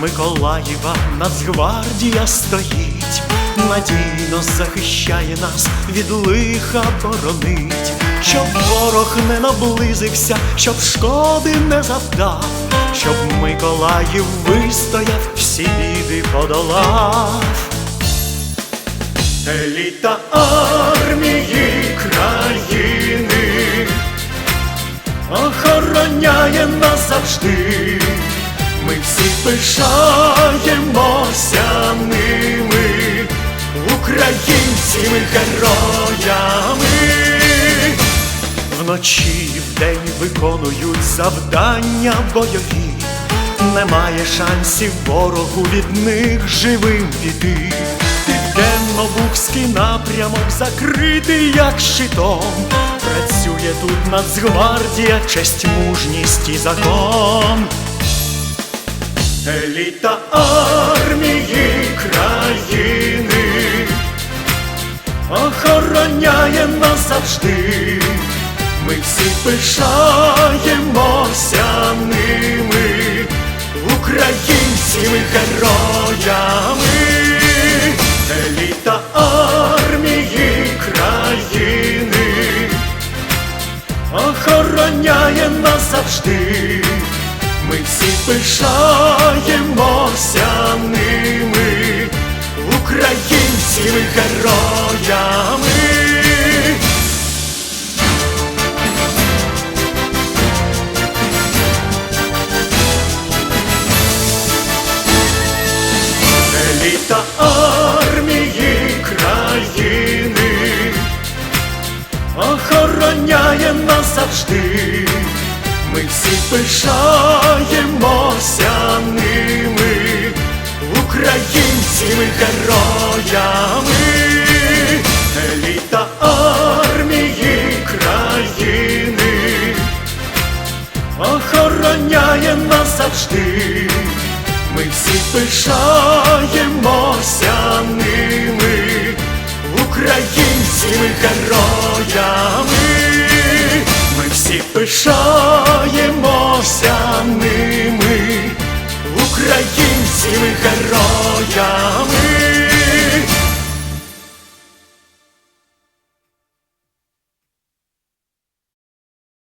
Миколаєва Нацгвардія стоїть, надійно захищає нас, від лиха боронить, щоб ворог не наблизився, щоб шкоди не завдав, щоб Миколаїв вистояв, всі біди подолав. Еліта армії країни охороняє нас завжди. Пишаємося ними, українськими героями. Вночі і вдень виконують завдання бойові. Немає шансів ворогу від них живим піти. Південно-бухський напрямок закритий як щитом. Працює тут Нацгвардія, честь, мужність і закон. Еліта армії країни охороняє нас завжди. Ми всі пишаємося ними, українськими героями. Еліта армії країни охороняє нас завжди. Ми всі пишаємося ними, українськими героями. Еліта армії країни охороняє нас завжди. Ми всі пишаємося ними, українськими героями. Еліта армії країни охороняє нас завжди. Ми всі пишаємося Всі пишаємося ними, українськими героями.